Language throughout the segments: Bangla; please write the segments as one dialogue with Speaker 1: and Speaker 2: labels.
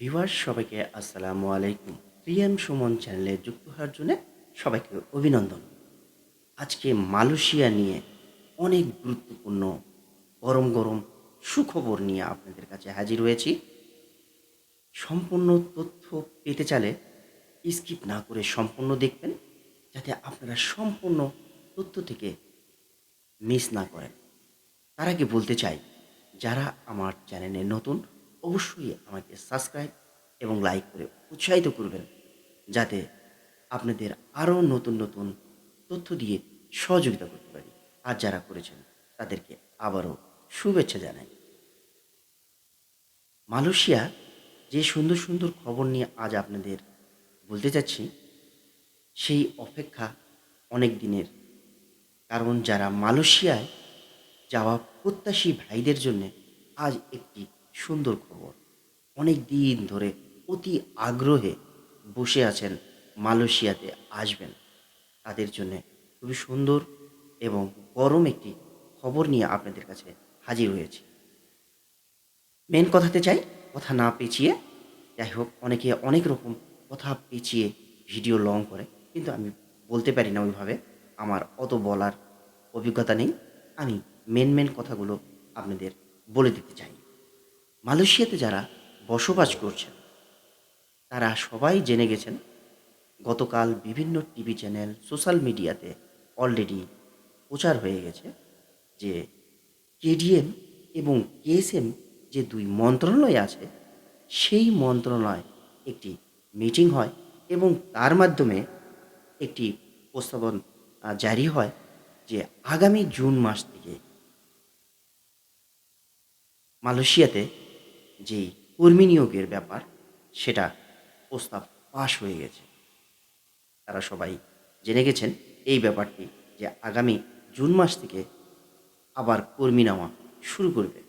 Speaker 1: ভিউয়ার্স সবাইকে আসসালামু আলাইকুম। প্রিয়াম সুমন চ্যানেলে যুক্ত হওয়ার জন্য সবাইকে অভিনন্দন। আজকে মালয়েশিয়া নিয়ে অনেক গুরুত্বপূর্ণ গরম গরম সুখবর নিয়ে আপনাদের কাছে হাজির হয়েছি। সম্পূর্ণ তথ্য পেতে চালে স্কিপ না করে সম্পূর্ণ দেখবেন, যাতে আপনারা সম্পূর্ণ তথ্য থেকে মিস না করেন। তার আগে বলতে চাই, যারা আমার চ্যানেলে নতুন অবশ্যই আমাকে সাবস্ক্রাইব এবং লাইক করে উৎসাহিত করবেন, যাতে আপনাদের আরও নতুন নতুন তথ্য দিয়ে সহযোগিতা করতে পারি। আর যারা করেছেন, তাদেরকে আবারও শুভেচ্ছা জানাই। মালয়েশিয়া যে সুন্দর সুন্দর খবর নিয়ে আজ আপনাদের বলতে চাচ্ছি, সেই অপেক্ষা অনেক দিনের। কারণ যারা মালয়েশিয়ায় যাওয়া প্রত্যাশী ভাইদের জন্য আজ একটি সুন্দর খবর অনেক দিন ধরে অতি আগ্রহে বসে আছেন, মালয়েশিয়াতে আসবেন। তাদের জন্য খুবই সুন্দর এবং গরম একটি খবর নিয়ে আপনাদের কাছে হাজির হয়েছি। মেন কথাতে চাই, কথা না পেঁচিয়ে, যাই হোক, অনেকে অনেক রকম কথা পেঁচিয়ে ভিডিও লং করে, কিন্তু আমি বলতে পারি না ওইভাবে। আমার অত বলার অভিজ্ঞতা নেই। আমি মেন মেন কথাগুলো আপনাদের বলে দিতে চাই। মালয়েশিয়াতে যারা বসবাস করছেন, তারা সবাই জেনে গেছেন, গতকাল বিভিন্ন টিভি চ্যানেল, সোশ্যাল মিডিয়াতে অলরেডি প্রচার হয়ে গেছে যে কেডিএম এবং কেএসএম যে দুই মন্ত্রণালয় আছে, সেই মন্ত্রণালয় একটি মিটিং হয় এবং তার মাধ্যমে একটি প্রস্তাবন জারি হয় যে আগামী জুন মাস থেকে মালয়েশিয়াতে যেই কর্মী নিয়োগের ব্যাপার, সেটা প্রস্তাব পাশ হয়ে গেছে। তারা সবাই জেনে গেছেন এই ব্যাপারটি যে আগামী জুন মাস থেকে আবার কর্মী নেওয়া শুরু করবে।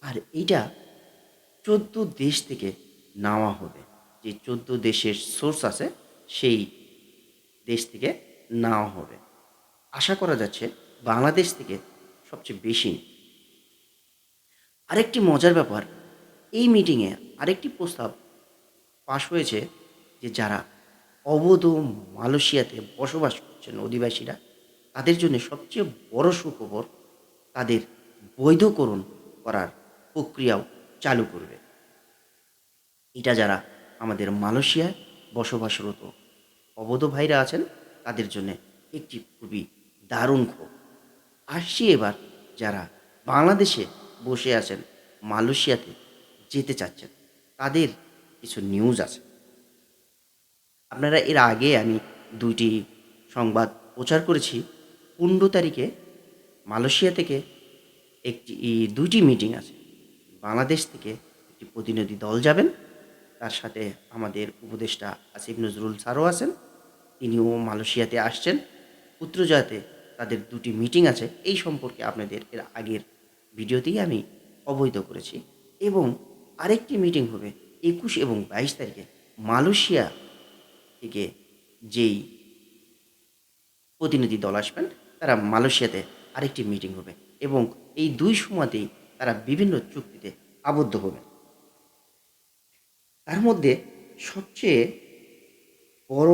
Speaker 1: আর এইটা চোদ্দ দেশ থেকে নেওয়া হবে। যে চোদ্দ দেশের সোর্স আছে, সেই দেশ থেকে নেওয়া হবে। আশা করা যাচ্ছে বাংলাদেশ থেকে সবচেয়ে বেশি। আরেকটি মজার ব্যাপার মিটিংয়ে আরেকটি প্রস্তাব পাশ হয়েছে যে যারা অবধ মালয়েশিয়াতে বসবাস করছেন অধিবাসীরা, তাদের জন্য সবচেয়ে বড় সুখবর তাদের বৈধকরণ করার প্রক্রিয়াও চালু করবে। এটা যারা আমাদের মালয়েশিয়ায় বসবাসরত অবধ ভাইরা আছেন, তাদের জন্য একটি খুবই দারুণ খবর। আসছি এবার যারা বাংলাদেশে বসে আছেন মালয়েশিয়াতে যেতে চাচ্ছেন। তাদের কিছু নিউজ আছে। আপনারা এর আগে আমি দুইটি সংবাদ প্রচার করেছি। পনেরো তারিখে মালয়েশিয়া থেকে একটি দুইটি মিটিং আছে। বাংলাদেশ থেকে একটি প্রতিনিধি দল যাবেন। তার সাথে আমাদের উপদেষ্টা আসিফ নজরুল স্যারও আছেন। তিনিও মালয়েশিয়াতে আসছেন। পুত্রজয়াতে তাদের দুটি মিটিং আছে। এই সম্পর্কে আপনাদের এর আগের ভিডিওতেই আমি অবহিত করেছি। এবং আরেকটি মিটিং হবে একুশ এবং বাইশ তারিখে মালয়েশিয়া থেকে যেই প্রতিনিধি দল আসবেন, তারা মালয়েশিয়াতে আরেকটি মিটিং হবে এবং এই দুই সময়তেই তারা বিভিন্ন চুক্তিতে আবদ্ধ হবে। তার মধ্যে সবচেয়ে বড়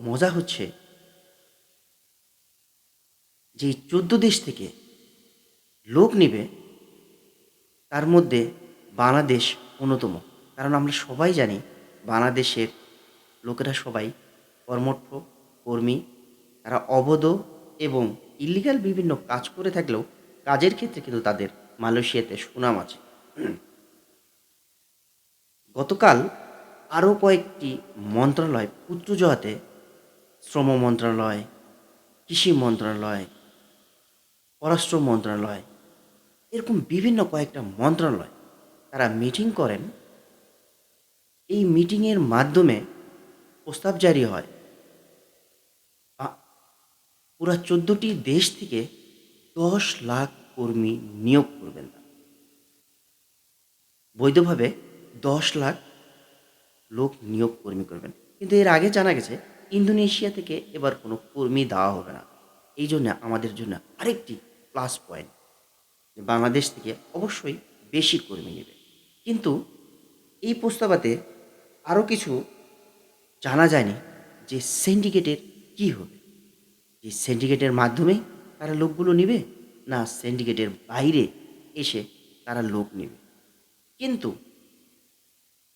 Speaker 1: মজা হচ্ছে যে চোদ্দ দেশ থেকে লোক নেবে, তার মধ্যে বাংলাদেশ অন্যতম। কারণ আমরা সবাই জানি, বাংলাদেশের লোকেরা সবাই কর্মঠ, কর্মী, তারা অবৈধ এবং ইলিগাল বিভিন্ন কাজ করে থাকলেও কাজের ক্ষেত্রে কিন্তু তাদের মালয়েশিয়াতে সুনাম আছে। গতকাল আরও কয়েকটি মন্ত্রণালয় পুত্রজহাতে শ্রম মন্ত্রণালয়, কৃষি মন্ত্রণালয়, পররাষ্ট্র মন্ত্রণালয়, এরকম বিভিন্ন কয়েকটা মন্ত্রণালয় তারা মিটিং করেন, এই মিটিংয়ের মাধ্যমে প্রস্তাব জারি হয়। পুরা চোদ্দোটি দেশ থেকে দশ লাখ কর্মী নিয়োগ করবেন বৈধভাবে দশ লাখ লোক নিয়োগ কর্মী করবেন। কিন্তু এর আগে জানা গেছে, ইন্দোনেশিয়া থেকে এবার কোনো কর্মী দেওয়া হবে না। এই জন্য আমাদের জন্য আরেকটি প্লাস পয়েন্ট বাংলাদেশ থেকে অবশ্যই বেশি কর্মী নেবে। কিন্তু এই প্রস্তাবাতে আরও কিছু জানা যায়নি যে সিন্ডিকেটের কী হবে। যে সিন্ডিকেটের মাধ্যমেই তারা লোকগুলো নেবে না সিন্ডিকেটের বাইরে এসে তারা লোক নেবে। কিন্তু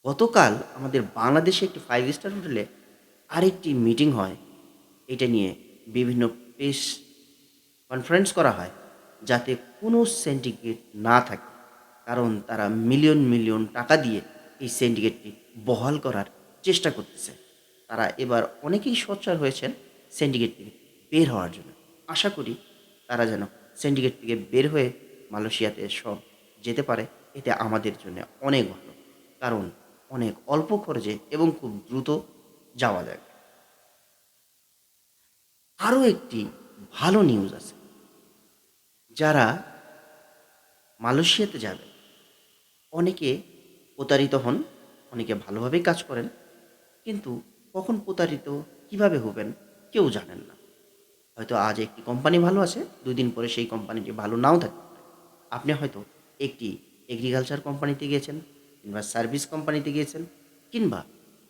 Speaker 1: গতকাল আমাদের বাংলাদেশে একটি ফাইভ স্টার হোটেলে আরেকটি মিটিং হয়। এটা নিয়ে বিভিন্ন প্রেস কনফারেন্স করা হয় যাতে কোনো সিন্ডিকেট না থাকে। কারণ তারা মিলিয়ন মিলিয়ন টাকা দিয়ে এই সিন্ডিকেটটি বহাল করার চেষ্টা করতেছে। তারা এবার অনেকেই সোচ্চার হয়েছেন সিন্ডিকেট থেকে বের হওয়ার জন্য। আশা করি তারা যেন সিন্ডিকেট থেকে বের হয়ে মালয়েশিয়াতে সব যেতে পারে এতে আমাদের জন্য অনেক ভালো। কারণ অনেক অল্প খরচে এবং খুব দ্রুত যাওয়া যায়। আরও একটি ভালো নিউজ আছে। যারা মালয়েশিয়াতে যাবে অনেকে প্রতারিত হন, অনেকে ভালোভাবেই কাজ করেন, কিন্তু কখন প্রতারিত, কীভাবে হবেন কেউ জানেন না। হয়তো আজ একটি কোম্পানি ভালো আছে, দুদিন পরে সেই কোম্পানিটি ভালো নাও পারে আপনি হয়তো একটি এগ্রিকালচার কোম্পানিতে গিয়েছেন কিংবা সার্ভিস কোম্পানিতে গিয়েছেন কিংবা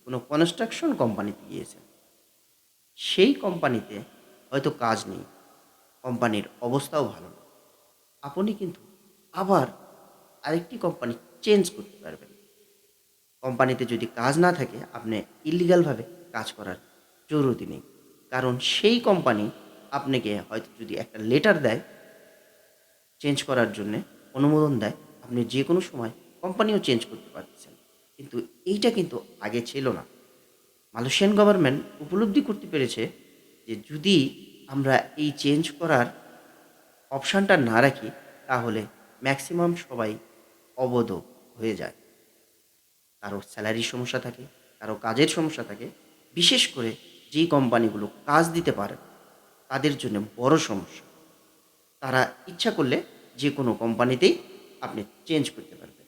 Speaker 1: কোনো কনস্ট্রাকশন কোম্পানিতে গিয়েছেন। সেই কোম্পানিতে হয়তো কাজ নেই কোম্পানির অবস্থাও ভালো না। আপনি কিন্তু আবার আরেকটি কোম্পানি চেঞ্জ করতে পারবেন। কোম্পানিতে যদি কাজ না থাকে, আপনি ইলিগালভাবে কাজ করার জরুরি নেই। কারণ সেই কোম্পানি আপনাকে হয়তো যদি একটা লেটার দেয় চেঞ্জ করার জন্যে, অনুমোদন দেয়, আপনি যে কোনো সময় কোম্পানিও চেঞ্জ করতে পারতেছেন কিন্তু এইটা কিন্তু আগে ছিল না। মালয়েশিয়ান গভর্নমেন্ট উপলব্ধি করতে পেরেছে যে যদি আমরা এই চেঞ্জ করার অপশানটা না রাখি, তাহলে ম্যাক্সিমাম সবাই অবধ হয়ে যায়। কারও স্যালারির সমস্যা থাকে, কারও কাজের সমস্যা থাকে। বিশেষ করে যেই কোম্পানিগুলো কাজ দিতে পারে, তাদের জন্য বড় সমস্যা। তারা ইচ্ছা করলে যে কোনো কোম্পানিতেই আপনি চেঞ্জ করতে পারবেন।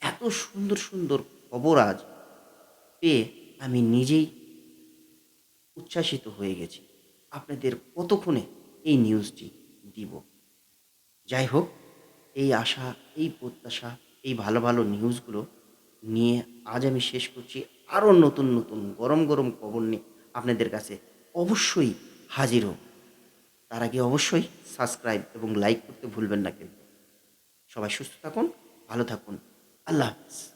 Speaker 1: এত সুন্দর সুন্দর খবর আজ পেয়ে আমি নিজেই উচ্ছ্বাসিত হয়ে গেছি। আপনাদের কতক্ষণে এই নিউজটি দিব? যাই হোক, এই আশা, এই প্রত্যাশা এই ভালো ভালো নিউজগুলো নিয়ে আজ আমি শেষ করছি। আরও নতুন নতুন গরম গরম খবর নিয়ে আপনাদের কাছে অবশ্যই হাজির হোক তার আগে অবশ্যই সাবস্ক্রাইব এবং লাইক করতে ভুলবেন না কিন্তু। সবাই সুস্থ থাকুন, ভালো থাকুন। আল্লাহ হাফিজ।